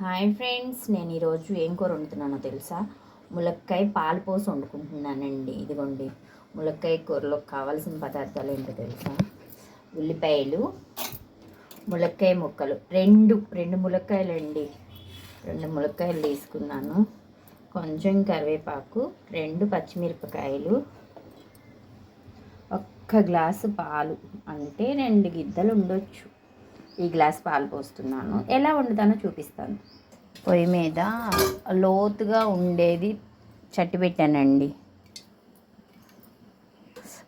Hi friends నేను ఈరోజు ఏం కూర వండుతున్నానో తెలుసా? ములక్కాయ పాలు పోసి వండుకుంటున్నానండి. ఇదిగోండి ములక్కాయ కూరలో కావాల్సిన పదార్థాలు ఏంటో తెలుసా? ఉల్లిపాయలు ములక్కాయ ముక్కలు. రెండు రెండు ములక్కాయలు అండి రెండు ములక్కాయలు తీసుకున్నాను. కొంచెం కరివేపాకు రెండు పచ్చిమిరపకాయలు ఒక్క గ్లాసు పాలు. అంటే రెండు గిద్దలు ఉండొచ్చు. ఈ గ్లాస్ పాలు పోస్తున్నాను. ఎలా వండుతానో చూపిస్తాను. పొయ్యి మీద లోతుగా ఉండేది చట్టి పెట్టానండి.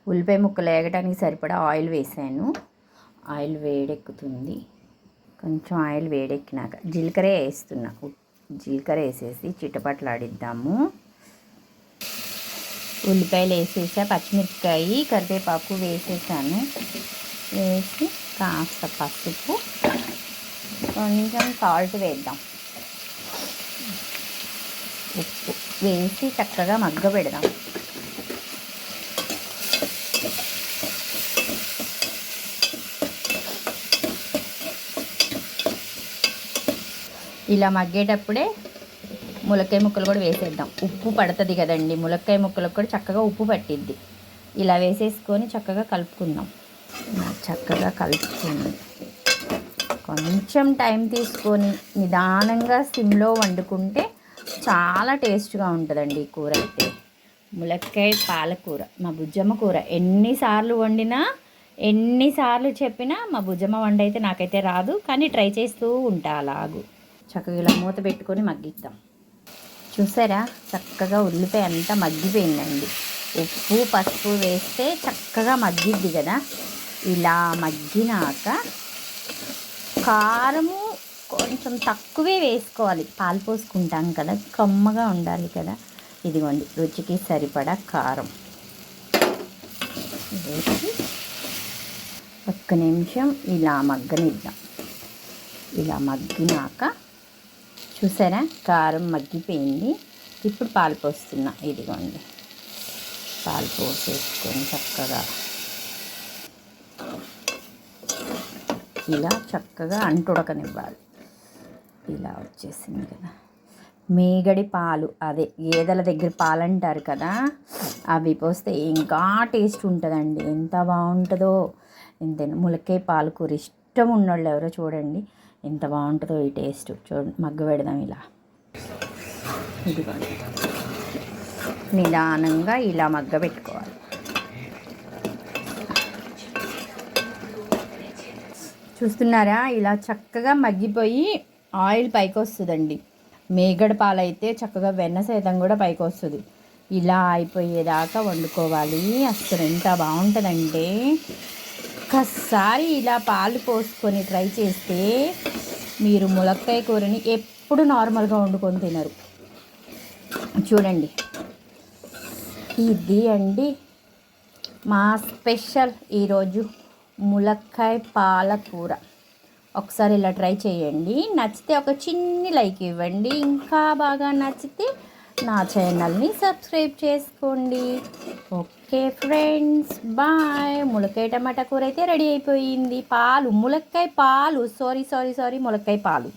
ఉల్లిపాయ ముక్కలు వేగటానికి సరిపడా ఆయిల్ వేసాను. ఆయిల్ వేడెక్కుతుంది. కొంచెం ఆయిల్ వేడెక్కినాక జీలకర్ర వేస్తున్నా. జీలకర్ర వేసేసి చిట్టపట్లాడిద్దాము ఉల్లిపాయలు వేసేసా పచ్చిమిరపకాయ కరివేపాకు వేసేసాను. వేసి కాస్త పసుపు కొంచెం సాల్ట్ వేద్దాం. ఉప్పు వేసి చక్కగా మగ్గ పెడదాం. ఇలా మగ్గేటప్పుడే ములక్కాయ ముక్కలు కూడా వేసేద్దాం. ఉప్పు పడుతుంది కదండి ములక్కాయ ముక్కలకు కూడా చక్కగా ఉప్పు పట్టిద్ది. ఇలా వేసేసుకొని చక్కగా కలుపుకుందాం. చక్కగా కలుపుకొని కొంచెం టైం తీసుకొని నిదానంగా సిమ్లో వండుకుంటే చాలా టేస్ట్గా ఉంటుందండి ఈ కూర అయితే. ములక్కాయ పాలకూర మా బుజ్జమ్మ కూర. ఎన్నిసార్లు వండినా ఎన్నిసార్లు చెప్పినా మా బుజ్జమ్మ వంట అయితే నాకైతే రాదు కానీ ట్రై చేస్తూ ఉంటా అలాగు. చక్కగా ఇలా మూత పెట్టుకొని మగ్గిద్దాం. చూసారా? చక్కగా ఉల్లిపాయ అంతా మగ్గిపోయిందండి. ఉప్పు పసుపు వేస్తే చక్కగా మగ్గిద్ది కదా? ఇలా మగ్గినాక కారము కొంచెం తక్కువే వేసుకోవాలి. పాలు పోసుకుంటాం కదా కమ్మగా ఉండాలి కదా. ఇదిగోండి రుచికి సరిపడా కారం. వేసి ఒక్క నిమిషం ఇలా మగ్గనిద్దాం. ఇలా మగ్గినాక చూసారా కారం మగ్గిపోయింది. ఇప్పుడు పాలు పోస్తున్నా. ఇదిగోండి పాలు పోసేసుకొని చక్కగా ఇలా చక్కగా అంటుడకనివ్వాలి. ఇలా వచ్చేసింది కదా. మేగడి పాలు అదే గేదెల దగ్గర పాలు అంటారు కదా అవి పోస్తే ఇంకా టేస్ట్ ఉంటుందండి. ఎంత బాగుంటుందో. ఎంత ములక్కాయ పాలు కూర ఇష్టం ఉన్నోళ్ళు ఎవరో చూడండి ఎంత బాగుంటుందో ఈ టేస్ట్. చూడండి మగ్గ పెడదాం ఇలా. ఇదిగోండి. నిదానంగా ఇలా మగ్గ పెట్టుకోవాలి. చూస్తున్నారా? ఇలా చక్కగా మగ్గిపోయి ఆయిల్ పైకి వస్తుందండి మేగడ పాలైతే చక్కగా వెన్న సైతం కూడా పైకి వస్తుంది ఇలా అయిపోయేదాకా వండుకోవాలి. అసలు ఎంత బాగుంటుందంటే ఒక్కసారి ఇలా పాలు పోసుకొని ట్రై చేస్తే మీరు ములక్కాయ కూరని ఎప్పుడు నార్మల్గా వండుకొని తినరు. చూడండి. ఇది అండి మా స్పెషల్ ఈరోజు ములక్కాయ పాలకూర. ఒకసారి ఇలా ట్రై చేయండి. నచ్చితే ఒక చిన్ని లైక్ ఇవ్వండి. ఇంకా బాగా నచ్చితే నా ఛానల్ని సబ్స్క్రైబ్ చేసుకోండి. Okay friends bye. ములక్కాయ టమాటా కూర అయితే రెడీ అయిపోయింది. పాలు ములక్కాయ పాలు. సారీ సారీ సారీ ములక్కాయ పాలు.